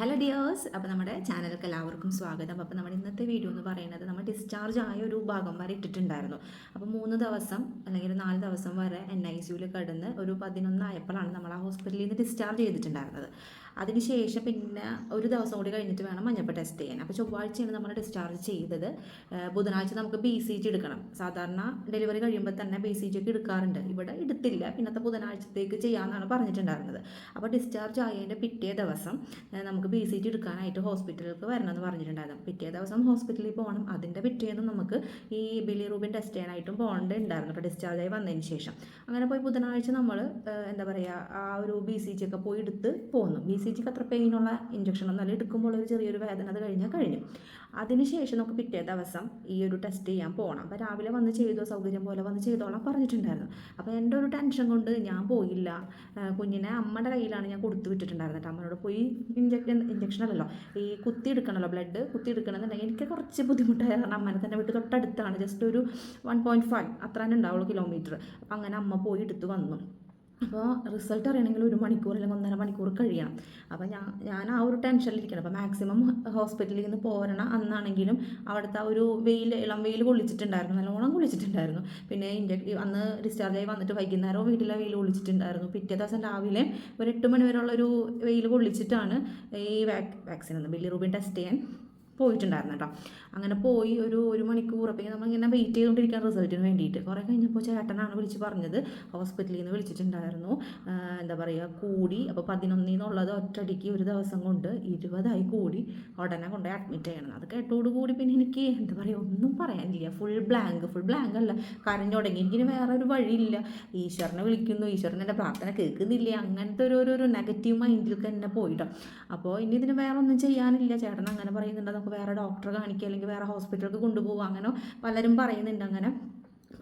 Hello dears അപ്പോൾ നമ്മുടെ ചാനലിലേക്ക് എല്ലാവർക്കും സ്വാഗതം. അപ്പോൾ നമ്മുടെ ഇന്നത്തെ വീഡിയോ എന്ന് പറയുന്നത് നമ്മൾ ഡിസ്ചാർജ് ആയ ഒരു ഭാഗം വരെ ഇട്ടിട്ടുണ്ടായിരുന്നു. അപ്പോൾ മൂന്ന് ദിവസം അല്ലെങ്കിൽ നാല് ദിവസം വരെ എൻ ഐ സിയുയിൽ കിടന്ന് ഒരു പതിനൊന്നായപ്പോഴാണ് നമ്മൾ ആ ഹോസ്പിറ്റലിൽ നിന്ന് ഡിസ്ചാർജ് ചെയ്തിട്ടുണ്ടായിരുന്നത്. അതിനുശേഷം പിന്നെ ഒരു ദിവസം കൂടി കഴിഞ്ഞിട്ട് വേണം മഞ്ഞപ്പ ടെസ്റ്റ് ചെയ്യാൻ. അപ്പോൾ ചൊവ്വാഴ്ചയാണ് നമ്മൾ ഡിസ്ചാർജ് ചെയ്തത്. ബുധനാഴ്ച നമുക്ക് ബി സി ജി എടുക്കണം. സാധാരണ ഡെലിവറി കഴിയുമ്പോൾ തന്നെ ബി സി ജി ഒക്കെ എടുക്കാറുണ്ട്. ഇവിടെ എടുത്തില്ല. പിന്നത്തെ ബുധനാഴ്ചത്തേക്ക് ചെയ്യാമെന്നാണ് പറഞ്ഞിട്ടുണ്ടായിരുന്നത്. അപ്പോൾ ഡിസ്ചാർജ് ആയതിന്റെ പിറ്റേ ദിവസം നമുക്ക് ബി സി ജി എടുക്കാനായിട്ട് ഹോസ്പിറ്റലിലേക്ക് വരണമെന്ന് പറഞ്ഞിട്ടുണ്ടായിരുന്നു. പിറ്റേ ദിവസം ഹോസ്പിറ്റലിൽ പോകണം. അതിന്റെ പിറ്റേന്ന് നമുക്ക് ഈ ബിലിറൂബിൻ ടെസ്റ്റ് ചെയ്യാനായിട്ടും പോകേണ്ടതുണ്ടായിരുന്നു. അപ്പോൾ ഡിസ്ചാർജ് ആയി വന്നതിന് ശേഷം. അങ്ങനെ പോയി ബുധനാഴ്ച നമ്മൾ എന്താ പറയുക ആ ഒരു ബി സി ജി ഒക്കെ പോയി എടുത്ത് പോന്നു. ബി സി ജിക്ക് അത്ര പെയിനുള്ള ഇഞ്ചക്ഷൻ ഒന്നും അല്ല. എടുക്കുമ്പോൾ ഒരു ചെറിയൊരു വേദന അത് കഴിഞ്ഞാൽ കഴിഞ്ഞു. അതിനുശേഷം നമുക്ക് പിറ്റേ ദിവസം ഈ ഒരു ടെസ്റ്റ് ചെയ്യാൻ പോകണം അപ്പോൾ രാവിലെ വന്ന് ചെയ്തോ സൗകര്യം പോലെ വന്ന് ചെയ്തോളാം പറഞ്ഞിട്ടുണ്ടായിരുന്നു. അപ്പോൾ എന്റെ ഒരു ടെൻഷൻ കൊണ്ട് ഞാൻ പോയില്ല. കുഞ്ഞിനെ അമ്മയുടെ കയ്യിലാണ് ഞാൻ കൊടുത്തു വിട്ടിട്ടുണ്ടായിരുന്നത്. കേട്ടോ. അമ്മയോട് പോയി ഇഞ്ചക്ഷൻ ഇഞ്ചക്ഷൻ അല്ലല്ലോ. ഈ കുത്തി എടുക്കണമല്ലോ ബ്ലഡ് കുത്തി എടുക്കണമെന്നുണ്ടെങ്കിൽ എനിക്ക് കുറച്ച് ബുദ്ധിമുട്ടായ. കാരണം അമ്മനെ തന്നെ വീട്ട് തൊട്ടടുത്താണ്. ജസ്റ്റ് ഒരു വൺ പോയിന്റ് ഫൈവ് അത്ര തന്നെ ഉണ്ടാവുള്ളൂ കിലോമീറ്റർ അപ്പം അങ്ങനെ അമ്മ പോയി എടുത്ത് വന്നു. അപ്പോൾ റിസൾട്ട് അറിയണമെങ്കിൽ ഒരു മണിക്കൂർ അല്ലെങ്കിൽ ഒന്നര മണിക്കൂർ കഴിയണം. അപ്പോൾ ഞാൻ ഞാൻ ആ ഒരു ടെൻഷനിലിരിക്കണം അപ്പോൾ മാക്സിമം ഹോസ്പിറ്റലിൽ നിന്ന് പോരണ അന്നാണെങ്കിലും അവിടുത്തെ ആ ഒരു വെയിൽ ഇളം വെയിൽ കൊള്ളിച്ചിട്ടുണ്ടായിരുന്നു. നല്ലോണം കൊള്ളിച്ചിട്ടുണ്ടായിരുന്നു. പിന്നെ ഇഞ്ചക്ട് അന്ന് ഡിസ്ചാർജ് ആയി വന്നിട്ട് വൈകുന്നേരവും വീട്ടിലെ വെയിൽ കൊള്ളിച്ചിട്ടുണ്ടായിരുന്നു. പിറ്റേ ദിവസം രാവിലെ ഒരു എട്ട് മണി വരെയുള്ള ഒരു വെയിൽ കൊള്ളിച്ചിട്ടാണ് ഈ വാക് വാക്സിൻ ഒന്ന് ബില്ലിറൂബിൻ ടെസ്റ്റ് ചെയ്യാൻ പോയിട്ടുണ്ടായിരുന്നു കേട്ടോ. അങ്ങനെ പോയി ഒരു ഒരു മണിക്കൂർ അപ്പോൾ നമ്മളിങ്ങനെ വെയിറ്റ് ചെയ്തുകൊണ്ടിരിക്കാൻ റിസൾട്ടിന് വേണ്ടിയിട്ട്. കുറേ കഴിഞ്ഞപ്പോൾ ചേട്ടനാണ് വിളിച്ച് പറഞ്ഞത്. ഹോസ്പിറ്റലിൽ നിന്ന് വിളിച്ചിട്ടുണ്ടായിരുന്നു. എന്താ പറയുക കൂടി. അപ്പോൾ പതിനൊന്നിൽ നിന്നുള്ളത് ഒറ്റടിക്ക് ഒരു ദിവസം കൊണ്ട് ഇരുപതായി കൂടി ഉടനെ കൊണ്ടുപോയി അഡ്മിറ്റ് ചെയ്യണം. അത് കേട്ടോടുകൂടി പിന്നെ എനിക്ക് എന്താ പറയുക ഒന്നും പറയാനില്ല ഫുൾ ബ്ലാങ്ക് ഫുൾ ബ്ലാങ്ക് അല്ല. കരഞ്ഞു തുടങ്ങി. എനിക്കിനി വേറെ ഒരു വഴിയില്ല. ഈശ്വരനെ വിളിക്കുന്നു. ഈശ്വരൻ എന്റെ പ്രാർത്ഥന കേൾക്കുന്നില്ല. അങ്ങനത്തെ ഒരു ഒരു നെഗറ്റീവ് മൈൻഡിൽ തന്നെ പോയിട്ടോ അപ്പോൾ ഇനി ഇതിന് വേറെ ഒന്നും ചെയ്യാനില്ല. ചേട്ടൻ അങ്ങനെ പറയുന്നുണ്ട്. നമുക്ക് വേറെ ഡോക്ടറെ കാണിക്കുക അല്ലെങ്കിൽ വേറെ ഹോസ്പിറ്റലിലേക്ക് കൊണ്ടുപോകുക അങ്ങനെ പലരും പറയുന്നുണ്ട് അങ്ങനെ.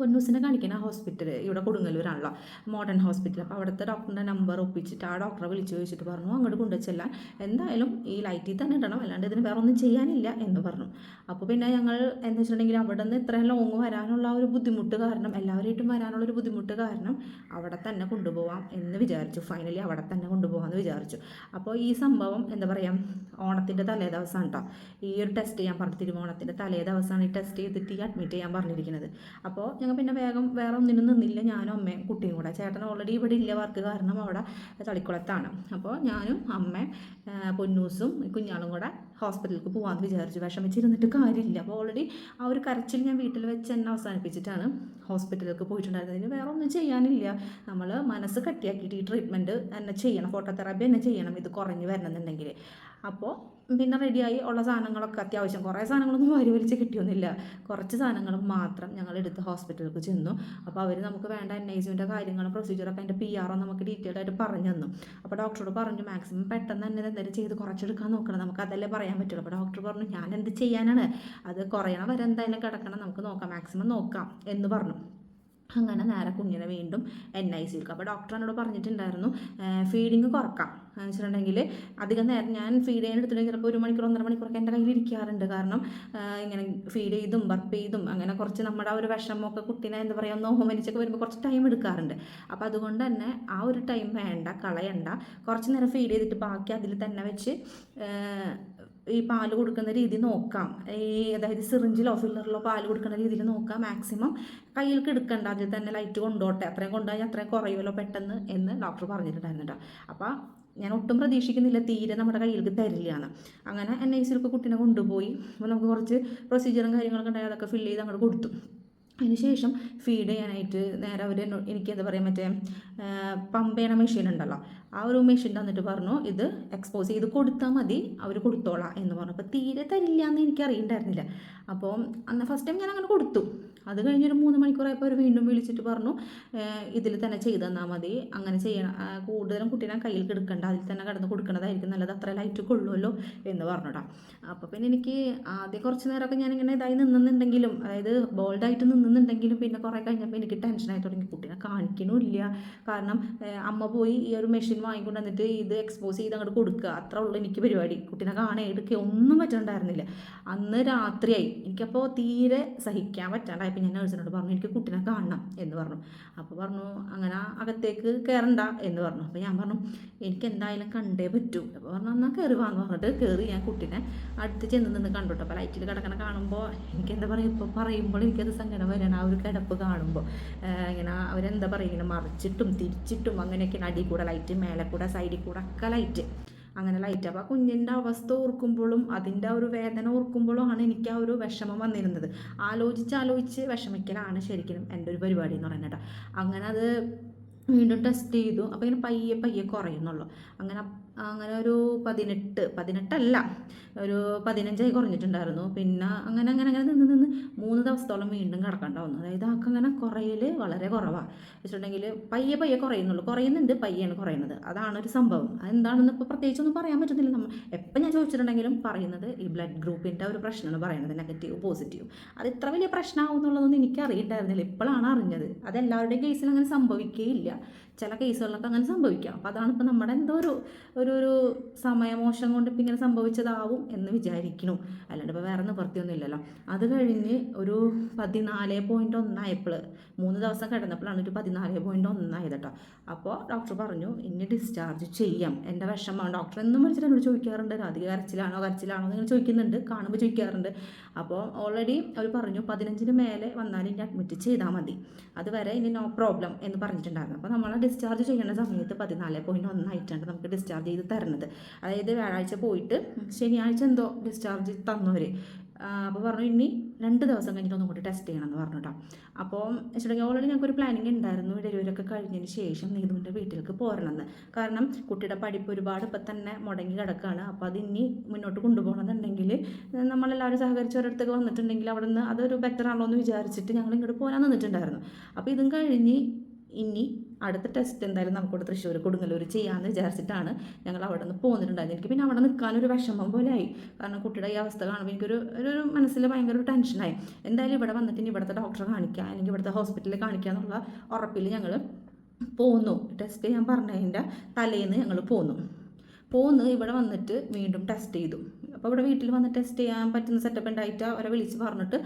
പൊന്നൂസിനെ കാണിക്കുന്ന ഹോസ്പിറ്റൽ ഇവിടെ കൊടുങ്ങല്ലൂരാണല്ലോ മോഡേൺ ഹോസ്പിറ്റൽ അപ്പോൾ അവിടുത്തെ ഡോക്ടറിന്റെ നമ്പർ ഒപ്പിച്ചിട്ട് ആ ഡോക്ടറെ വിളിച്ച് ചോദിച്ചിട്ട് പറഞ്ഞു അങ്ങോട്ട് കൊണ്ടുവച്ചെല്ലാം എന്തായാലും ഈ ലൈറ്റിൽ തന്നെ ഇടണം. അല്ലാണ്ട് ഇതിന് വേറെ ഒന്നും ചെയ്യാനില്ല എന്ന് പറഞ്ഞു. അപ്പോൾ പിന്നെ ഞങ്ങൾ എന്ന് വെച്ചിട്ടുണ്ടെങ്കിൽ അവിടെ നിന്ന് ഇത്രയും ലോങ് വരാനുള്ള ഒരു ബുദ്ധിമുട്ട് കാരണം എല്ലാവരായിട്ടും വരാനുള്ള ഒരു ബുദ്ധിമുട്ട് കാരണം അവിടെ തന്നെ കൊണ്ടുപോകാം എന്ന് വിചാരിച്ചു. ഫൈനലി അവിടെ തന്നെ കൊണ്ടുപോകാമെന്ന് വിചാരിച്ചു. അപ്പോൾ ഈ സംഭവം എന്താ പറയുക ഓണത്തിന്റെ തലേ ദിവസമാണ് കേട്ടോ ഈ ഒരു ടെസ്റ്റ് ചെയ്യാൻ പറഞ്ഞു തിരുവോണത്തിന്റെ തലേ ദിവസമാണ് ഈ ടെസ്റ്റ് ചെയ്തിട്ട് ഈ അഡ്മിറ്റ് ചെയ്യാൻ പറഞ്ഞിരിക്കുന്നത്. അപ്പോൾ ഞങ്ങൾ പിന്നെ വേഗം വേറെ ഒന്നിനും നിന്നില്ല ഞാനും അമ്മയും കുട്ടിയും കൂടെ. ചേട്ടൻ ഓൾറെഡി ഇവിടെ ഇല്ല വർക്ക് കാരണം അവിടെ തളിക്കുളത്താണ് അപ്പോൾ ഞാനും അമ്മയും പൊന്നൂസും കുഞ്ഞാളും കൂടെ ഹോസ്പിറ്റലിലേക്ക് പോകാമെന്ന് വിചാരിച്ചു. വിഷമിച്ചിരുന്നിട്ട് കാര്യമില്ല. അപ്പോൾ ഓൾറെഡി ആ ഒരു കരച്ചിൽ ഞാൻ വീട്ടിൽ വെച്ച് തന്നെ അവസാനിപ്പിച്ചിട്ടാണ് ഹോസ്പിറ്റലിലേക്ക് പോയിട്ടുണ്ടായിരുന്നത്. വേറെ ഒന്നും ചെയ്യാനില്ല. നമ്മൾ മനസ്സ് കട്ടിയാക്കിയിട്ട് ഈ ട്രീറ്റ്മെന്റ് തന്നെ ചെയ്യണം ഫോട്ടോതെറാപ്പി തന്നെ ചെയ്യണം ഇത് കുറഞ്ഞ് വരണമെന്നുണ്ടെങ്കിൽ അപ്പോൾ പിന്നെ റെഡിയായി ഉള്ള സാധനങ്ങളൊക്കെ അത്യാവശ്യം. കുറേ സാധനങ്ങളൊന്നും വാരി വലിച്ച് കിട്ടിയൊന്നുമില്ല. കുറച്ച് സാധനങ്ങൾ മാത്രം ഞങ്ങൾ എടുത്ത് ഹോസ്പിറ്റലിലേക്ക് ചെന്നു. അപ്പോൾ അവർ നമുക്ക് വേണ്ട എൻ ഐ സിന്റെ കാര്യങ്ങളും പ്രൊസീജിയറൊക്കെ അതിന്റെ പി ആറോ നമുക്ക് ഡീറ്റെയിൽ ആയിട്ട് പറഞ്ഞു തന്നു. അപ്പോൾ ഡോക്ടറോട് പറഞ്ഞു മാക്സിമം പെട്ടെന്ന് തന്നെ എന്തെങ്കിലും ചെയ്ത് കുറച്ചെടുക്കാൻ നോക്കണം. നമുക്ക് അതല്ലേ പറയാൻ പറ്റുള്ളൂ. അപ്പോൾ ഡോക്ടർ പറഞ്ഞു ഞാൻ എന്ത് ചെയ്യാനാണ്? അത് കുറയണ വരെ എന്തായാലും കിടക്കണം. നമുക്ക് നോക്കാം. മാക്സിമം നോക്കാം. എന്ന് പറഞ്ഞു. അങ്ങനെ നേരെ കുഞ്ഞിനെ വീണ്ടും എൻ ഐ സി സിയിലേക്ക് അപ്പോൾ ഡോക്ടർ എന്നോട് പറഞ്ഞിട്ടുണ്ടായിരുന്നു ഫീഡിങ് കുറക്കാം. എന്ന് വെച്ചിട്ടുണ്ടെങ്കിൽ അധികം നേരം ഞാൻ ഫീഡ് ചെയ്യാൻ എടുത്തിട്ടുണ്ടെങ്കിൽ ചിലപ്പോൾ ഒരു മണിക്കൂർ ഒന്നര മണിക്കൂറൊക്കെ എന്റെ കയ്യിൽ ഇരിക്കാറുണ്ട്. കാരണം ഇങ്ങനെ ഫീഡ് ചെയ്തും ബർപ്പ് ചെയ്തും അങ്ങനെ കുറച്ച് നമ്മുടെ ആ ഒരു വിഷമമൊക്കെ കുട്ടീനെ എന്താ പറയുക ഒന്ന് മരിച്ചൊക്കെ വരുമ്പോൾ കുറച്ച് ടൈം എടുക്കാറുണ്ട്. അപ്പോൾ അതുകൊണ്ട് തന്നെ ആ ഒരു ടൈം വേണ്ട കളയണ്ട. കുറച്ച് നേരം ഫീഡ് ചെയ്തിട്ട് ബാക്കി അതിൽ തന്നെ വെച്ച് ഈ പാൽ കൊടുക്കുന്ന രീതി നോക്കാം. ഈ അതായത് സിറിഞ്ചിലോ ഫില്ലറിലോ പാൽ കൊടുക്കുന്ന രീതിയിൽ നോക്കാം മാക്സിമം കയ്യിലേക്ക് എടുക്കണ്ട അതിൽ തന്നെ ലൈറ്റ് കൊണ്ടോട്ടെ. അത്രയും കൊണ്ടുപോയി അത്രയും കുറയുമല്ലോ പെട്ടെന്ന് എന്ന് ഡോക്ടർ പറഞ്ഞിട്ടുണ്ടായിരുന്നു കേട്ടോ അപ്പോൾ ഞാൻ ഒട്ടും പ്രതീക്ഷിക്കുന്നില്ല തീരെ നമ്മുടെ കയ്യിലേക്ക് തരില്ലാണ് അങ്ങനെ എൻ ഐ സിയിലൊക്കെ കുട്ടീനെ കൊണ്ടുപോയി. അപ്പോൾ നമുക്ക് കുറച്ച് പ്രൊസീജിയറും കാര്യങ്ങളൊക്കെ ഉണ്ടായി അതൊക്കെ ഫില്ല് ചെയ്ത് അങ്ങോട്ട് കൊടുത്തു. അതിനുശേഷം ഫീഡ് ചെയ്യാനായിട്ട് നേരെ അവർ എനിക്ക് എന്താ പറയുക മറ്റേ പമ്പ് ചെയ്യണ മെഷീൻ ഉണ്ടല്ലോ. ആ ഒരു മെഷീൻ തന്നിട്ട് പറഞ്ഞു ഇത് എക്സ്പോസ് ചെയ്ത് കൊടുത്താൽ മതി അവർ കൊടുത്തോളാം എന്ന് പറഞ്ഞു. അപ്പോൾ തീരെ തരില്ല എന്ന് എനിക്ക് അറിയണ്ടായിരുന്നില്ല അപ്പോൾ അന്ന് ഫസ്റ്റ് ടൈം ഞാൻ അങ്ങനെ കൊടുത്തു. അത് കഴിഞ്ഞൊരു മൂന്ന് മണിക്കൂറായപ്പോൾ അവർ വീണ്ടും വിളിച്ചിട്ട് പറഞ്ഞു ഇതിൽ തന്നെ ചെയ്തു തന്നാൽ മതി. അങ്ങനെ ചെയ്യണം. കൂടുതലും കുട്ടീനെ കയ്യിൽ കിടക്കണ്ട. അതിൽ തന്നെ കിടന്ന് കൊടുക്കണതായിരിക്കും നല്ലത്. അത്ര ലൈറ്റ് കൊള്ളുമല്ലോ എന്ന് പറഞ്ഞിട്ടാ. അപ്പോൾ പിന്നെ എനിക്ക് ആദ്യം കുറച്ച് നേരമൊക്കെ ഞാനിങ്ങനെ ഇതായി നിന്നുണ്ടെങ്കിലും അതായത് ബോൾഡായിട്ട് നിന്നുണ്ടെങ്കിലും പിന്നെ കുറേ കഴിഞ്ഞപ്പോൾ എനിക്ക് ടെൻഷനായി തുടങ്ങി. കുട്ടീനെ കാണിക്കണമില്ല. കാരണം അമ്മ പോയി ഈ ഒരു മെഷീൻ വാങ്ങിക്കൊണ്ട് വന്നിട്ട് ഇത് എക്സ്പോസ് ചെയ്ത് അങ്ങോട്ട് കൊടുക്കുക. അത്ര ഉള്ളൂ എനിക്ക് പരിപാടി. കുട്ടീനെ കാണുക എടുക്കുക ഒന്നും പറ്റുന്നുണ്ടായിരുന്നില്ല അന്ന് രാത്രിയായി. എനിക്കപ്പോൾ തീരെ സഹിക്കാൻ പറ്റാണ്ടായപ്പോൾ ഞാൻ നഴ്സിനോട് പറഞ്ഞു എനിക്ക് കുട്ടീനെ കാണണം എന്ന് പറഞ്ഞു. അപ്പോൾ പറഞ്ഞു അങ്ങനെ അകത്തേക്ക് കയറണ്ട എന്ന് പറഞ്ഞു. അപ്പോൾ ഞാൻ പറഞ്ഞു എനിക്ക് എന്തായാലും കണ്ടേ പറ്റൂ. അപ്പോൾ പറഞ്ഞു എന്നാൽ കയറി വാന്ന് പറഞ്ഞിട്ട് കയറി ഞാൻ കുട്ടീനെ അടുത്ത് ചെന്ന് നിന്ന് കണ്ടു അപ്പോൾ ലൈറ്റിൽ കിടക്കണ കാണുമ്പോൾ എനിക്ക് എന്താ പറയുക ഇപ്പോൾ പറയുമ്പോൾ എനിക്കത് സങ്കടം വരണം. ആ ഒരു കിടപ്പ് കാണുമ്പോൾ ഇങ്ങനെ അവരെന്താ പറയുക ഇങ്ങനെ മറിച്ചിട്ടും തിരിച്ചിട്ടും അങ്ങനെയൊക്കെ അടി കൂടെ ലൈറ്റ് മേലെ കൂടെ സൈഡിൽ കൂടെ ഒക്കെ ലൈറ്റ് അങ്ങനെ ലൈറ്റ് അപ്പോൾ ആ കുഞ്ഞിന്റെ അവസ്ഥ ഓർക്കുമ്പോഴും അതിന്റെ ഒരു വേദന ഓർക്കുമ്പോഴും ആണ് എനിക്ക് ആ ഒരു വിഷമം വന്നിരുന്നത്. ആലോചിച്ച് ആലോചിച്ച് വിഷമിക്കലാണ് ശരിക്കും എന്റെ ഒരു പരിപാടി എന്ന് പറയുന്നത് കേട്ടോ. അങ്ങനെ അത് വീണ്ടും ടെസ്റ്റ് ചെയ്തു. അപ്പോൾ ഇങ്ങനെ പയ്യെ പയ്യെ കുറയുന്നുള്ളൂ. അങ്ങനെ അങ്ങനെ ഒരു പതിനെട്ട് പതിനെട്ടല്ല ഒരു പതിനഞ്ചായി കുറഞ്ഞിട്ടുണ്ടായിരുന്നു. പിന്നെ അങ്ങനെ അങ്ങനെ അങ്ങനെ നിന്ന് നിന്ന് മൂന്ന് ദിവസത്തോളം വീണ്ടും കിടക്കണ്ടാവുന്നു. അതായത് ആക്കങ്ങനെ കുറയൽ വളരെ കുറവാണ് വെച്ചിട്ടുണ്ടെങ്കിൽ പയ്യെ പയ്യെ കുറയുന്നുള്ളൂ. കുറയുന്നുണ്ട് പയ്യാണ് കുറയുന്നത്. അതാണ് ഒരു സംഭവം. അതെന്താണെന്ന് ഇപ്പോൾ പ്രത്യേകിച്ചൊന്നും പറയാൻ പറ്റുന്നില്ല. നമ്മൾ എപ്പോൾ ഞാൻ ചോദിച്ചിട്ടുണ്ടെങ്കിലും പറയുന്നത് ഈ ബ്ലഡ് ഗ്രൂപ്പിന്റെ ഒരു പ്രശ്നമാണ് പറയുന്നത് നെഗറ്റീവ് പോസിറ്റീവ് അത് ഇത്ര വലിയ പ്രശ്നമാവും എന്നുള്ളതൊന്നും എനിക്ക് അറിയണ്ടായിരുന്നില്ല ഇപ്പോഴാണ് അറിഞ്ഞത്. അത് എല്ലാവരുടെയും കേസിൽ അങ്ങനെ സംഭവിക്കുകയില്ല ചില കേസുകളിലൊക്കെ അങ്ങനെ സംഭവിക്കാം. അപ്പോൾ അതാണ് ഇപ്പോൾ നമ്മുടെ എന്തോ ഒരു ഒരു ഒരു സമയമോശം കൊണ്ട് ഇപ്പം ഇങ്ങനെ സംഭവിച്ചതാവും എന്ന് വിചാരിക്കണു അല്ലാണ്ട് ഇപ്പോൾ വേറെ നിവൃത്തിയൊന്നും ഇല്ലല്ലോ അത് കഴിഞ്ഞ് ഒരു പതിനാല് പോയിന്റ് ഒന്നായപ്പോൾ മൂന്ന് ദിവസം കിടന്നപ്പോഴാണ് ഒരു പതിനാല് പോയിന്റ് ഒന്നായത് കേട്ടോ. അപ്പോൾ ഡോക്ടർ പറഞ്ഞു ഇനി ഡിസ്ചാർജ് ചെയ്യാം. എന്റെ വിഷമമാണ് ഡോക്ടർ എന്നും വിളിച്ചിട്ട് എന്നോട് ചോദിക്കാറുണ്ട്. അധിക കരച്ചിലാണോ കരച്ചിലാണോ എന്ന് ചോദിക്കുന്നുണ്ട്. കാണുമ്പോൾ ചോദിക്കാറുണ്ട്. അപ്പോൾ ഓൾറെഡി അവർ പറഞ്ഞു പതിനഞ്ചിന് മേലെ വന്നാൽ ഇനി അഡ്മിറ്റ് ചെയ്താൽ മതി. അതുവരെ ഇനി നോ പ്രോബ്ലം എന്ന് പറഞ്ഞിട്ടുണ്ടായിരുന്നു. അപ്പോൾ നമ്മൾ ഡിസ്ചാർജ് ചെയ്യുന്ന സമയത്ത് പതിനാല് പോയിന്റ് ഒന്നായിട്ടാണ് നമുക്ക് ഡിസ്ചാർജ് ചെയ്ത് തരുന്നത്. അതായത് വ്യാഴാഴ്ച പോയിട്ട് ശനിയാഴ്ച എന്തോ ഡിസ്ചാർജ് തന്നവർ അപ്പോൾ പറഞ്ഞു ഇനി രണ്ട് ദിവസം കഴിഞ്ഞിട്ട് ഒന്നും കൂടി ടെസ്റ്റ് ചെയ്യണം എന്ന് പറഞ്ഞു കേട്ടോ അപ്പോൾ വെച്ചിട്ടുണ്ടെങ്കിൽ ഓൾറെഡി ഞങ്ങൾക്ക് ഒരു പ്ലാനിങ് ഉണ്ടായിരുന്നു ഡെലിവറിയൊക്കെ കഴിഞ്ഞതിന് ശേഷം നീതുവിന്റെ വീട്ടിലേക്ക് പോരണമെന്ന്. കാരണം കുട്ടിയുടെ പഠിപ്പ് ഒരുപാട് ഇപ്പം തന്നെ മുടങ്ങി കിടക്കുകയാണ് അപ്പോൾ അത് ഇനി മുന്നോട്ട് കൊണ്ടുപോകണമെന്നുണ്ടെങ്കിൽ നമ്മളെല്ലാവരും സഹകരിച്ച് ഒരിടത്തേക്ക് വന്നിട്ടുണ്ടെങ്കിൽ അവിടെ നിന്ന് അതൊരു ബെറ്റർ ആണല്ലോ എന്ന് വിചാരിച്ചിട്ട് ഞങ്ങൾ ഇങ്ങോട്ട് പോരാൻ നിന്നിട്ടുണ്ടായിരുന്നു. അപ്പോൾ ഇതും കഴിഞ്ഞ് ഇനി അടുത്ത ടെസ്റ്റ് എന്തായാലും നമുക്കിവിടെ തൃശ്ശൂർ കൊടുങ്ങല്ലൂർ ചെയ്യാമെന്ന് വിചാരിച്ചിട്ടാണ് ഞങ്ങൾ അവിടെ നിന്ന് പോന്നിട്ടുണ്ടായിരുന്നു എനിക്ക് പിന്നെ അവിടെ നിൽക്കാനൊരു വിഷമം ആയി. കാരണം കുട്ടിയുടെ ഈ അവസ്ഥ കാണുമ്പോൾ എനിക്കൊരു ഒരു മനസ്സിൽ ഭയങ്കര ഒരു ടെൻഷനായി എന്തായാലും ഇവിടെ വന്നിട്ട് ഇനി ഇവിടുത്തെ ഡോക്ടറെ കാണിക്കുക അല്ലെങ്കിൽ ഇവിടുത്തെ ഹോസ്പിറ്റലിൽ കാണിക്കുക എന്നുള്ള ഉറപ്പിൽ ഞങ്ങൾ പോന്നു. ടെസ്റ്റ് ചെയ്യാൻ പറഞ്ഞതിന്റെ തലേന്ന് ഞങ്ങൾ പോന്നു. പോന്ന് ഇവിടെ വന്നിട്ട് വീണ്ടും ടെസ്റ്റ് ചെയ്തു. അപ്പോൾ ഇവിടെ വീട്ടിൽ വന്ന് ടെസ്റ്റ് ചെയ്യാൻ പറ്റുന്ന സെറ്റപ്പ് ഉണ്ടായിട്ട് അവരെ വിളിച്ച് പറഞ്ഞിട്ട്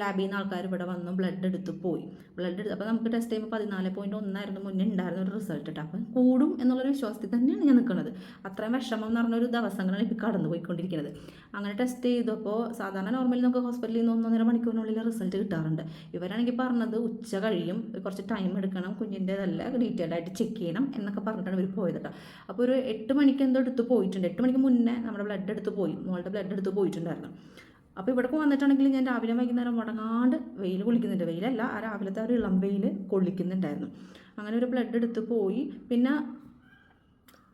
ലാബിൽ നിന്ന് ആൾക്കാർ ഇവിടെ വന്നു ബ്ലഡ് എടുത്ത് പോയി. ബ്ലഡ് എടുത്ത് അപ്പോൾ നമുക്ക് ടെസ്റ്റ് ചെയ്യുമ്പോൾ പതിനാല് പോയിന്റ് ഒന്നായിരുന്നു മുന്നേ ഉണ്ടായിരുന്ന ഒരു റിസൾട്ട് ഇട്ട് അപ്പം കൂടും എന്നുള്ളൊരു വിശ്വാസത്തിൽ തന്നെയാണ് ഞാൻ നിൽക്കുന്നത് അത്രയും വിഷമം എന്ന് പറഞ്ഞൊരു ദിവസങ്ങളാണ് ഇപ്പോൾ കടന്നു പോയിക്കൊണ്ടിരിക്കുന്നത് അങ്ങനെ ടെസ്റ്റ് ചെയ്തപ്പോൾ സാധാരണ നോർമലി നമുക്ക് ഹോസ്പിറ്റലിൽ നിന്ന് ഒന്നൊന്നര മണിക്കൂറിനുള്ളിൽ റിസൾട്ട് കിട്ടാറുണ്ട്. ഇവരാണെങ്കിൽ പറഞ്ഞത് ഉച്ച കഴിയും കുറച്ച് ടൈം എടുക്കണം കുഞ്ഞിന്റെതല്ല ഡീറ്റെയിൽ ആയിട്ട് ചെക്ക് ചെയ്യണം എന്നൊക്കെ പറഞ്ഞിട്ടാണ് ഇവർ പോയത് കേട്ടോ അപ്പോൾ ഒരു എട്ട് മണിക്ക് എന്തോ എടുത്ത് പോയിട്ടുണ്ട്. എട്ട് മണിക്ക് മുന്നേ നമ്മുടെ ബ്ലഡ് എടുത്ത് പോയി. മോളുടെ ബ്ലഡ് എടുത്ത് പോയിട്ടുണ്ടായിരുന്നു. അപ്പോൾ ഇവിടേക്ക് വന്നിട്ടുണ്ടെങ്കിൽ ഞാൻ രാവിലെ വൈകുന്നേരം മുടങ്ങാണ്ട് വെയിൽ കൊള്ളിക്കുന്നുണ്ട് വെയിലല്ല ആ രാവിലത്തെ ഒരു ഇളം വെയിൽ കൊള്ളിക്കുന്നുണ്ടായിരുന്നു. അങ്ങനെ ഒരു ബ്ലഡ് എടുത്ത് പോയി. പിന്നെ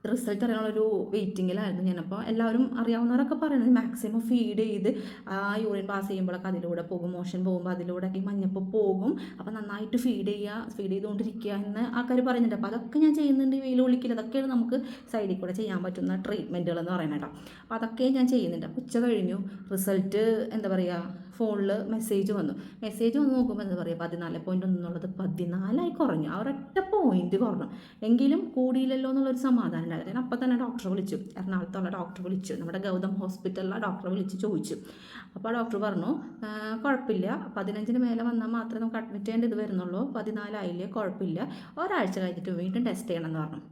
റിസൾട്ട് അറിയാനുള്ളൊരു വെയിറ്റിങ്ങിലായിരുന്നു ഞാനപ്പോൾ എല്ലാവരും അറിയാവുന്നവരൊക്കെ പറയുന്നത് മാക്സിമം ഫീഡ് ചെയ്ത് ആ യൂറിൻ പാസ് ചെയ്യുമ്പോഴൊക്കെ അതിലൂടെ പോകും മോഷൻ പോകുമ്പോൾ അതിലൂടെ ഈ മഞ്ഞപ്പോൾ പോകും. അപ്പോൾ നന്നായിട്ട് ഫീഡ് ചെയ്യുക ഫീഡ് ചെയ്തുകൊണ്ടിരിക്കുക എന്ന് ആൾക്കാർ പറയുന്നുണ്ട്. അപ്പോൾ അതൊക്കെ ഞാൻ ചെയ്യുന്നുണ്ട് വെയിൽ ഒളിക്കില്ല അതൊക്കെയാണ് നമുക്ക് സൈഡിൽ കൂടെ ചെയ്യാൻ പറ്റുന്ന ട്രീറ്റ്മെന്റുകൾ എന്ന് പറയുന്നത് കേട്ടോ. അപ്പോൾ അതൊക്കെ ഞാൻ ചെയ്യുന്നുണ്ട്. അപ്പോൾ ഉച്ച കഴിഞ്ഞു. റിസൾട്ട് എന്താ പറയുക ഫോണിൽ മെസ്സേജ് വന്നു. മെസ്സേജ് വന്ന് നോക്കുമ്പോൾ എന്താ പറയുക പതിനാല് പോയിന്റ് ഒന്നുള്ളത് പതിനാലായി കുറഞ്ഞു. ആ ഒരൊറ്റ പോയിന്റ് കുറഞ്ഞു. എങ്കിലും കൂടിയില്ലല്ലോ എന്നുള്ളൊരു സമാധാനം ഞാൻ അപ്പം തന്നെ ഡോക്ടറെ വിളിച്ചു. എറണാകുളത്തുള്ള ഡോക്ടറെ വിളിച്ചു. നമ്മുടെ ഗൗതം ഹോസ്പിറ്റലിലെ ഡോക്ടറെ വിളിച്ച് ചോദിച്ചു. അപ്പോൾ ഡോക്ടർ പറഞ്ഞു കുഴപ്പമില്ല. പതിനഞ്ചിന് മേലെ വന്നാൽ മാത്രമേ നമുക്ക് അഡ്മിറ്റ് ചെയ്യേണ്ടത് വരുന്നുള്ളൂ. പതിനാലായില്ലേ കുഴപ്പമില്ല. ഒരാഴ്ച കഴിഞ്ഞിട്ട് വീണ്ടും ടെസ്റ്റ് ചെയ്യണമെന്ന് പറഞ്ഞു.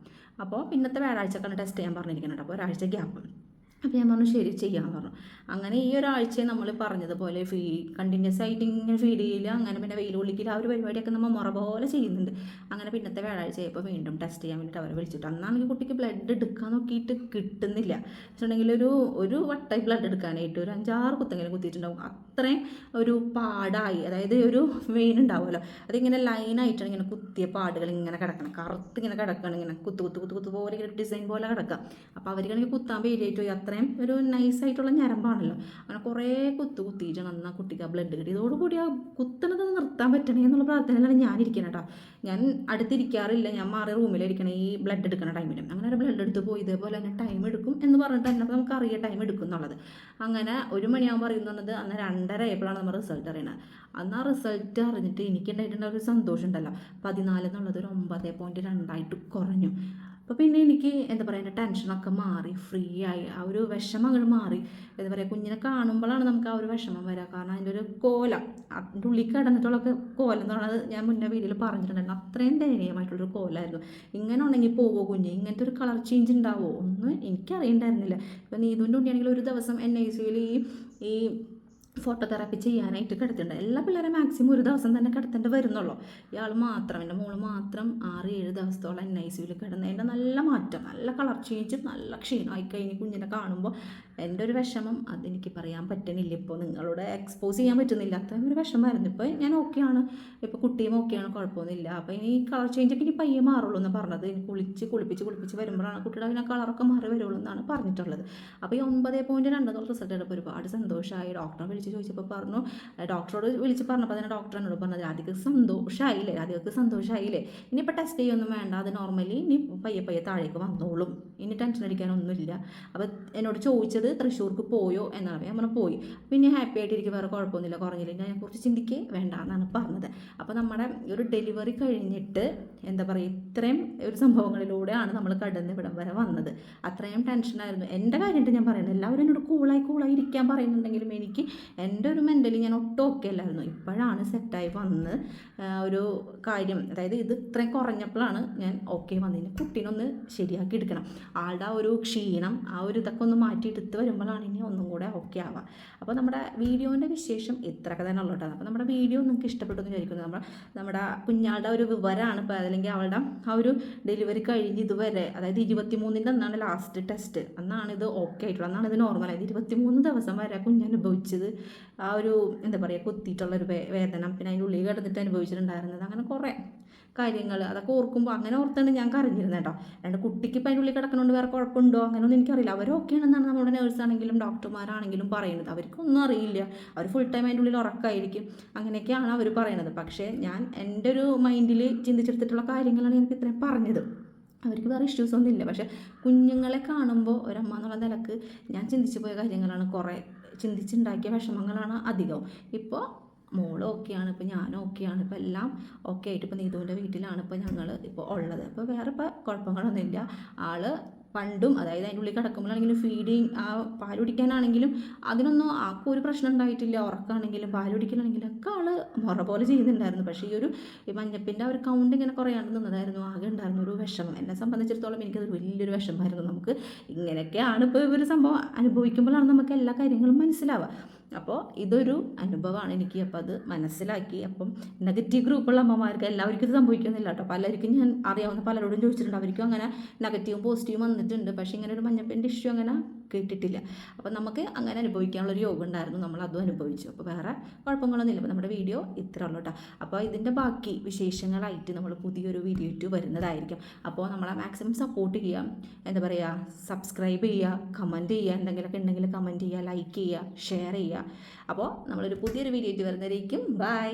അപ്പോൾ പിന്നത്തെ വ്യാഴാഴ്ചക്കാണ് ടെസ്റ്റ് ചെയ്യാൻ പറഞ്ഞിരിക്കുന്നത്. അപ്പോൾ ഒരാഴ്ച ഗ്യാപ്പ് അപ്പോൾ ഞാൻ പറഞ്ഞു ശരി ചെയ്യാമെന്ന് പറഞ്ഞു. അങ്ങനെ ഈ ഒരാഴ്ച നമ്മൾ പറഞ്ഞതുപോലെ ഫീ കണ്ടിന്യൂസ് ആയിട്ട് ഇങ്ങനെ ഫീഡ് ചെയ്യില്ല അങ്ങനെ പിന്നെ വെയിൽ കൊള്ളിക്കില്ല ആ ഒരു പരിപാടിയൊക്കെ നമ്മൾ മുറ പോലെ ചെയ്യുന്നുണ്ട്. അങ്ങനെ പിന്നത്തെ വ്യാഴാഴ്ച ആയപ്പോൾ വീണ്ടും ടെസ്റ്റ് ചെയ്യാൻ വേണ്ടിയിട്ട് അവരെ വിളിച്ചിട്ട് അന്നാണെങ്കിൽ കുട്ടിക്ക് ബ്ലഡ് എടുക്കാൻ നോക്കിയിട്ട് കിട്ടുന്നില്ല. വെച്ചിട്ടുണ്ടെങ്കിൽ ഒരു ഒരു വട്ടായി ബ്ലഡ് എടുക്കാനായിട്ട് ഒരു അഞ്ചാറ് കുത്തെങ്കിലും കുത്തിയിട്ടുണ്ടാവും. അത്രയും ഒരു പാടായി അതായത് ഒരു വെയിൻ ഉണ്ടാവുമല്ലോ. അതിങ്ങനെ ലൈനായിട്ടാണ് ഇങ്ങനെ കുത്തിയ പാടുകൾ ഇങ്ങനെ കിടക്കണം. കറുത്ത് ഇങ്ങനെ കിടക്കണം ഇങ്ങനെ കുത്തു കുത്തു കുത്തു കുത്തു പോലെ ഡിസൈൻ പോലെ കിടക്കുക അപ്പോൾ അവർക്കാണെങ്കിൽ കുത്താൻ പേരിയായിട്ട് പോയി. അത്രയും ഒരു നൈസായിട്ടുള്ള ഞരമ്പാണല്ലോ. അങ്ങനെ കുറേ കുത്തു കുത്തിയിട്ട് നന്നാ കുട്ടിക്ക് ആ ബ്ലഡ് കിട്ടി. ഇതോടുകൂടി ആ കുത്തണത് നിർത്താൻ പറ്റണേ എന്നുള്ള പ്രാർത്ഥനയിലാണ് ഞാനിരിക്കുന്നത് കേട്ടോ ഞാൻ അടുത്തിരിക്കാറില്ല. ഞാൻ മാറി റൂമിലിരിക്കണം ഈ ബ്ലഡ് എടുക്കുന്ന ടൈമിലും അങ്ങനെ ഒരു ബ്ലഡ് എടുത്ത് പോയി. ഇതേപോലെ തന്നെ ടൈം എടുക്കും എന്ന് പറഞ്ഞിട്ട് തന്നെ നമുക്ക് അറിയാം ടൈം എടുക്കും എന്നുള്ളത്. അങ്ങനെ ഒരു മണിയാകുമ്പോൾ അറിയുന്നത് അന്ന് രണ്ടര ആയപ്പോഴാണ് നമ്മൾ റിസൾട്ട് അറിയണത്. അന്ന് ആ റിസൾട്ട് അറിഞ്ഞിട്ട് എനിക്കുണ്ടായിട്ടുള്ള ഒരു സന്തോഷം ഉണ്ടല്ലോ പതിനാല് എന്നുള്ളത് ഒരു ഒമ്പത് പോയിന്റ് രണ്ടായിട്ട് കുറഞ്ഞു. അപ്പോൾ പിന്നെ എനിക്ക് എന്താ പറയുക ടെൻഷനൊക്കെ മാറി ഫ്രീ ആയി. ആ ഒരു വിഷമം അങ്ങോട്ട് മാറി. എന്താ പറയുക കുഞ്ഞിനെ കാണുമ്പോഴാണ് നമുക്ക് ആ ഒരു വിഷമം വരിക കാരണം അതിന്റെ ഒരു കോലം അതിന്റെ ഉള്ളിൽ കിടന്നിട്ടുള്ള കോലം എന്ന് പറയുന്നത് ഞാൻ മുന്നേ വീഡിയോയിൽ പറഞ്ഞിട്ടുണ്ടായിരുന്നു. അത്രയും ദയനീയമായിട്ടുള്ളൊരു കോലമായിരുന്നു ഇങ്ങനെ ഉണ്ടെങ്കിൽ പോവോ കുഞ്ഞ്? ഇങ്ങനത്തെ ഒരു കളർ ചേഞ്ച് ഉണ്ടാവുമോ ഒന്നും എനിക്കറിയണ്ടായിരുന്നില്ല. ഇപ്പോൾ നീതുവിന്റെ ഉണ്ണിയാണെങ്കിൽ ഒരു ദിവസം എൻ ഐ സിയിൽ ഈ ഈ ഫോട്ടോതെറാപ്പി ചെയ്യാനായിട്ട് കിടത്തിയിട്ടുണ്ട് എല്ലാ പിള്ളേരും മാക്സിമം ഒരു ദിവസം തന്നെ കിടത്തേണ്ടി വരുന്നുള്ളൂ. ഇയാൾ മാത്രം എന്റെ മോൾ മാത്രം ആറ് ഏഴ് ദിവസത്തോളം എൻ ഐ സിയിൽ കിടന്നതിന്റെ നല്ല മാറ്റം നല്ല കളർ ചേഞ്ച് നല്ല ക്ഷീണമായി കഴിഞ്ഞ് കുഞ്ഞിനെ കാണുമ്പോൾ എന്റെ ഒരു വിഷമം അതെനിക്ക് പറയാൻ പറ്റുന്നില്ല ഇപ്പോൾ നിങ്ങളോട് എക്സ്പോസ് ചെയ്യാൻ പറ്റുന്നില്ല. അത്രയും ഒരു വിഷമമായിരുന്നു. ഇപ്പോൾ ഞാൻ ഓക്കെയാണ് ഇപ്പോൾ കുട്ടിയും ഓക്കെയാണ് കുഴപ്പമൊന്നുമില്ല. അപ്പോൾ ഇനി ഈ കളർ ചേഞ്ച് ഒക്കെ ഇനി പയ്യെ മാറുള്ളൂ എന്ന് പറഞ്ഞത്. ഇനി കുളിച്ച് കുളിപ്പിച്ച് കുളിപ്പിച്ച് വരുമ്പോഴാണ് കുട്ടിയുടെ അതിനെ കളറൊക്കെ മാറി വരുള്ളൂ എന്നാണ് പറഞ്ഞിട്ടുള്ളത്. അപ്പോൾ ഈ ഒമ്പത് പോയിന്റ് രണ്ടെന്നുള്ള റിസൾട്ട് ഒരുപാട് സന്തോഷമായി. ഡോക്ടറെ വിളിച്ച് ചോദിച്ചപ്പോൾ പറഞ്ഞു ഡോക്ടറോട് വിളിച്ച് പറഞ്ഞപ്പോൾ തന്നെ ഡോക്ടർ എന്നോട് പറഞ്ഞത് രാധികക്ക് സന്തോഷമായില്ലേ രാധികക്ക് സന്തോഷമായില്ലേ ഇനിയിപ്പോൾ ടെസ്റ്റ് ചെയ്യൊന്നും വേണ്ട അത് നോർമലി ഇനി പയ്യെ പയ്യെ താഴേക്ക് വന്നോളും. ഇനി ടെൻഷൻ അടിക്കാനൊന്നുമില്ല. അപ്പോൾ എന്നോട് ചോദിച്ചത് തൃശ്ശൂർക്ക് പോയോ എന്നാണ്. ഞാൻ പറഞ്ഞു പോയി. പിന്നെ ഹാപ്പി ആയിട്ടിരിക്കും വേറെ കുഴപ്പമൊന്നുമില്ല കുറഞ്ഞില്ല? ഞാൻ കുറച്ച് ചിന്തിക്കേ വേണ്ട എന്നാണ് പറഞ്ഞത്. അപ്പോൾ നമ്മുടെ ഒരു ഡെലിവറി കഴിഞ്ഞിട്ട് എന്താ പറയുക ഇത്രയും ഒരു സംഭവങ്ങളിലൂടെയാണ് നമ്മൾ കടന്ന് ഇവിടം വരെ വന്നത്. അത്രയും ടെൻഷനായിരുന്നു എന്റെ കാര്യമായിട്ട് ഞാൻ പറയുന്നത് എല്ലാവരും എന്നോട് കൂളായി കൂളായി ഇരിക്കാൻ പറയുന്നുണ്ടെങ്കിലും എനിക്ക് എന്റെ ഒരു മെന്റലി ഞാൻ ഒട്ടും ഓക്കെ അല്ലായിരുന്നു. ഇപ്പോഴാണ് സെറ്റായി വന്ന് ഒരു കാര്യം. അതായത് ഇത് ഇത്രയും കുറഞ്ഞപ്പോഴാണ് ഞാൻ ഓക്കെ വന്നതിന് കുട്ടീനൊന്ന് ശരിയാക്കി എടുക്കണം. ആളുടെ ആ ഒരു ക്ഷീണം ആ ഒരു ഇതൊക്കെ ഒന്ന് മാറ്റി എടുത്ത് വരുമ്പോഴാണ് ഇനി ഒന്നും കൂടെ ഓക്കെ ആവുക. അപ്പോൾ നമ്മുടെ വീഡിയോന്റെ വിശേഷം ഇത്രയൊക്കെ തന്നെ ഉള്ളതാണ് അപ്പോൾ നമ്മുടെ വീഡിയോ നിങ്ങൾക്ക് ഇഷ്ടപ്പെട്ടെന്ന് വിചാരിക്കുന്നു. നമ്മുടെ നമ്മുടെ കുഞ്ഞാളുടെ ഒരു വിവരമാണ് ഇപ്പോൾ അല്ലെങ്കിൽ അവളുടെ ആ ഒരു ഡെലിവറി കഴിഞ്ഞ് ഇതുവരെ അതായത് ഇരുപത്തി മൂന്നിന്റെ അന്നാണ് ലാസ്റ്റ് ടെസ്റ്റ് അന്നാണ് ഇത് ഓക്കെ ആയിട്ടുള്ളത്. അന്നാണ് ഇത് നോർമൽ ആയത്. ഇരുപത്തി മൂന്ന് ദിവസം വരെ കുഞ്ഞ് അനുഭവിച്ചത് ആ ഒരു എന്താ പറയുക കുത്തിയിട്ടുള്ളൊരു വേദന. പിന്നെ അതിന്റെ ഉള്ളിൽ കിടന്നിട്ട് അനുഭവിച്ചിട്ടുണ്ടായിരുന്നത്. അങ്ങനെ കുറേ കാര്യങ്ങൾ അതൊക്കെ ഓർക്കുമ്പോൾ അങ്ങനെ ഓർത്താണ് ഞാൻ കറിഞ്ഞിരുന്നു കേട്ടോ. രണ്ട് കുട്ടിക്ക് ഇപ്പം അതിന്റെ ഉള്ളിൽ കിടക്കണോണ്ട് വേറെ കുഴപ്പമുണ്ടോ? അങ്ങനെയൊന്നും എനിക്കറിയില്ല. അവരൊക്കെയാണെന്നാണ് നമ്മുടെ നേഴ്സാണെങ്കിലും ഡോക്ടർമാരാണെങ്കിലും പറയുന്നത്. അവർക്കൊന്നും അറിയില്ല. അവർ ഫുൾ ടൈം അതിന്റെ ഉള്ളിൽ ഉറക്കമായിരിക്കും അങ്ങനെയൊക്കെയാണ് അവർ പറയുന്നത് പക്ഷേ ഞാൻ എന്റെ ഒരു മൈൻഡിൽ ചിന്തിച്ചെടുത്തിട്ടുള്ള കാര്യങ്ങളാണ് എനിക്ക് ഇത്രയും പറഞ്ഞത്. അവർക്ക് വേറെ ഇഷ്യൂസ് ഒന്നും ഇല്ല. പക്ഷേ കുഞ്ഞുങ്ങളെ കാണുമ്പോൾ ഒരമ്മ എന്നുള്ള നിലയ്ക്ക് ഞാൻ ചിന്തിച്ചു പോയ കാര്യങ്ങളാണ് കുറേ. ചിന്തിച്ചുണ്ടാക്കിയ വിഷമങ്ങളാണ് അധികവും. ഇപ്പോൾ മോൾ ഓക്കെയാണ് ഇപ്പോൾ ഞാൻ ഓക്കെയാണ് ഇപ്പോൾ എല്ലാം ഓക്കെ ആയിട്ട് ഇപ്പോൾ നീതുവിന്റെ വീട്ടിലാണ് ഇപ്പോൾ ഞങ്ങൾ ഇപ്പോൾ ഉള്ളത്. അപ്പോൾ വേറെ ഇപ്പോൾ കുഴപ്പങ്ങളൊന്നുമില്ല. ആൾ പണ്ടും അതായത് അതിന്റെ ഉള്ളിൽ കിടക്കുമ്പോഴാണെങ്കിലും ഫീഡിങ് ആ പാൽ കുടിക്കാനാണെങ്കിലും അതിനൊന്നും ആർക്കും ഒരു പ്രശ്നം ഉണ്ടായിട്ടില്ല. ഉറക്കാണെങ്കിലും പാൽ കുടിക്കാനാണെങ്കിലും ഒക്കെ ആൾ മുറ പോലെ ചെയ്യുന്നുണ്ടായിരുന്നു. പക്ഷേ ഈ ഒരു ഈ മഞ്ഞപ്പിന്റെ ഒരു കൗണ്ട് ഇങ്ങനെ കുറയാണ്ട് നിന്നതായിരുന്നു. ആകെ ഉണ്ടായിരുന്നു ഒരു വിഷമം. എന്നെ സംബന്ധിച്ചിടത്തോളം എനിക്കത് വലിയൊരു വിഷമമായിരുന്നു നമുക്ക്. ഇങ്ങനെയൊക്കെയാണ് ഇപ്പോൾ ഒരു സംഭവം അനുഭവിക്കുമ്പോഴാണ് നമുക്ക് എല്ലാ കാര്യങ്ങളും മനസ്സിലാവുക. അപ്പോൾ ഇതൊരു അനുഭവമാണ് എനിക്ക്. അപ്പോൾ അത് മനസ്സിലാക്കി. അപ്പം നെഗറ്റീവ് ഗ്രൂപ്പുള്ള അമ്മമാർക്ക് എല്ലാവർക്കും ഇത് സംഭവിക്കുന്നില്ല കേട്ടോ പലർക്കും ഞാൻ അറിയാവുന്ന പലരോടും ചോദിച്ചിട്ടുണ്ട്. അവർക്കും അങ്ങനെ നെഗറ്റീവും പോസിറ്റീവും വന്നിട്ടുണ്ട്. പക്ഷേ ഇങ്ങനെ ഒരു മഞ്ഞപ്പിന്റെ ഇഷ്യൂ അങ്ങനെ കേട്ടിട്ടില്ല. അപ്പോൾ നമുക്ക് അങ്ങനെ അനുഭവിക്കാനുള്ളൊരു യോഗം ഉണ്ടായിരുന്നു. നമ്മൾ അതും അനുഭവിച്ചു. അപ്പോൾ വേറെ കുഴപ്പങ്ങളൊന്നുമില്ല. അപ്പോൾ നമ്മുടെ വീഡിയോ ഇത്ര ഉള്ളൂ കേട്ടോ അപ്പോൾ ഇതിന്റെ ബാക്കി വിശേഷങ്ങളായിട്ട് നമ്മൾ പുതിയൊരു വീഡിയോ ഇട്ട് വരുന്നതായിരിക്കും. അപ്പോൾ നമ്മളെ മാക്സിമം സപ്പോർട്ട് ചെയ്യുക എന്താ പറയുക സബ്സ്ക്രൈബ് ചെയ്യുക കമന്റ് ചെയ്യുക എന്തെങ്കിലുമൊക്കെ ഉണ്ടെങ്കിൽ കമന്റ് ചെയ്യുക ലൈക്ക് ചെയ്യുക ഷെയർ ചെയ്യുക അപ്പോൾ നമ്മളൊരു പുതിയൊരു വീഡിയോ ഇട്ട് വരുന്നതായിരിക്കും. ബൈ